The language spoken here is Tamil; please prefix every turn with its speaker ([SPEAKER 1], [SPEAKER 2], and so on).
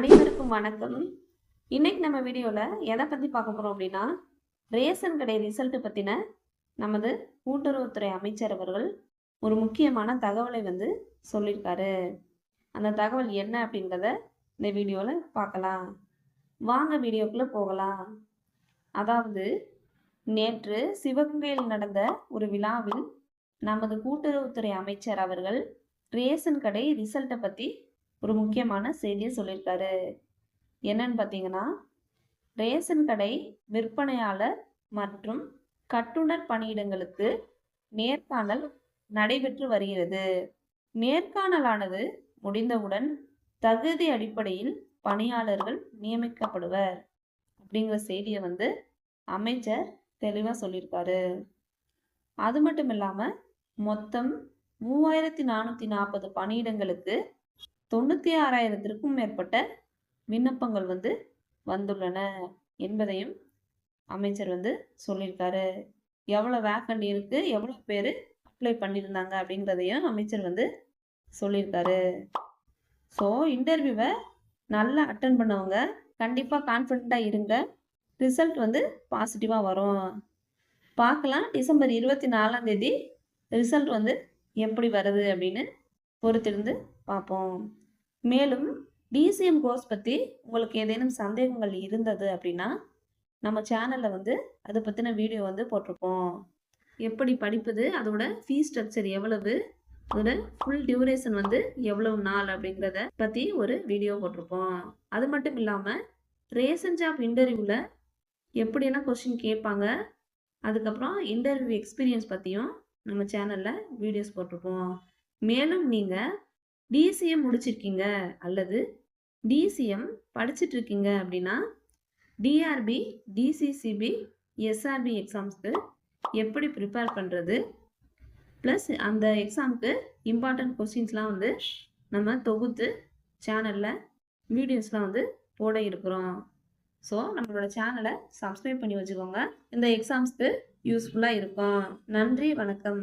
[SPEAKER 1] அனைவருக்கும் வணக்கம். இன்னைக்கு நம்ம வீடியோவில் எதை பற்றி பார்க்க போகிறோம் அப்படின்னா ரேஷன் கடை ரிசல்ட் பற்றின நமது கூட்டுறவுத்துறை அமைச்சர் அவர்கள் ஒரு முக்கியமான தகவலை வந்து சொல்லியிருக்காரு. அந்த தகவல் என்ன அப்படிங்கிறத இந்த வீடியோவில் பார்க்கலாம். வாங்க வீடியோக்குள்ளே போகலாம். அதாவது நேற்று சிவகங்கையில் நடந்த ஒரு விழாவில் நமது கூட்டுறவுத்துறை அமைச்சர் அவர்கள் ரேஷன் கடை ரிசல்ட்டை பற்றி ஒரு முக்கியமான செய்தியை சொல்லியிருக்காரு. என்னன்னு பார்த்தீங்கன்னா ரேஷன் கடை விற்பனையாளர் மற்றும் கட்டுனர் பணியிடங்களுக்கு நேர்காணல் நடைபெற்று வருகிறது. நேர்காணலானது முடிந்தவுடன் தகுதி அடிப்படையில் பணியாளர்கள் நியமிக்கப்படுவர் அப்படிங்கிற செய்தியை வந்து அமைச்சர் தெளிவாக சொல்லியிருக்காரு. அது மட்டும் இல்லாமல் மொத்தம் மூவாயிரத்தி நானூற்றி நாற்பது பணியிடங்களுக்கு தொண்ணூற்றி ஆறாயிரத்திற்கும் மேற்பட்ட விண்ணப்பங்கள் வந்து வந்துள்ளன என்பதையும் அமைச்சர் வந்து சொல்லியிருக்காரு. எவ்வளோ வேக்கண்ட் இருக்குது எவ்வளோ பேர் அப்ளை பண்ணியிருந்தாங்க அப்படிங்கிறதையும் அமைச்சர் வந்து சொல்லியிருக்காரு. ஸோ இன்டர்வியூவை நல்லா அட்டன் பண்ணவங்க கண்டிப்பாக கான்ஃபிடண்ட்டாக இருங்க. ரிசல்ட் வந்து பாசிட்டிவாக வரும். பார்க்கலாம் டிசம்பர் இருபத்தி நாலாம் தேதி ரிசல்ட் வந்து எப்படி வருது அப்படின்னு பொறுத்திருந்து பார்ப்போம். மேலும் டிசிஎம் கோர்ஸ் பற்றி உங்களுக்கு ஏதேனும் சந்தேகங்கள் இருந்தது அப்படின்னா நம்ம சேனலில் வந்து அதை பற்றின வீடியோ வந்து போட்டிருப்போம். எப்படி படிப்பது அதோட ஃபீஸ் ஸ்ட்ரக்சர் எவ்வளவு அதோட ஃபுல் டியூரேஷன் வந்து எவ்வளவு நாள் அப்படிங்கிறத பற்றி ஒரு வீடியோ போட்டிருப்போம். அது மட்டும் இல்லாமல் ரேசன் ஜாப் இன்டர்வியூவில் எப்படியெல்லாம் கொஸ்டின் கேட்பாங்க அதுக்கப்புறம் இன்டர்வியூ எக்ஸ்பீரியன்ஸ் பற்றியும் நம்ம சேனலில் வீடியோஸ் போட்டிருப்போம். மேலும் நீங்கள் டிசிஎம் முடிச்சிருக்கீங்க அல்லது டிசிஎம் படிச்சுட்டு இருக்கீங்க அப்படின்னா டிஆர்பி டிசிசிபி எஸ்ஆர்பி எக்ஸாம்ஸ்க்கு எப்படி ப்ரிப்பேர் பண்ணுறது ப்ளஸ் அந்த எக்ஸாமுக்கு இம்பார்ட்டண்ட் கொஸ்டின்ஸ்லாம் வந்து நம்ம தொகுத்து சேனலில் வீடியோஸ்லாம் வந்து போட இருக்கிறோம். ஸோ நம்மளோட சேனலை சப்ஸ்கிரைப் பண்ணி வச்சுக்கோங்க. இந்த எக்ஸாம்ஸ்க்கு யூஸ்ஃபுல்லாக இருக்கும். நன்றி வணக்கம்.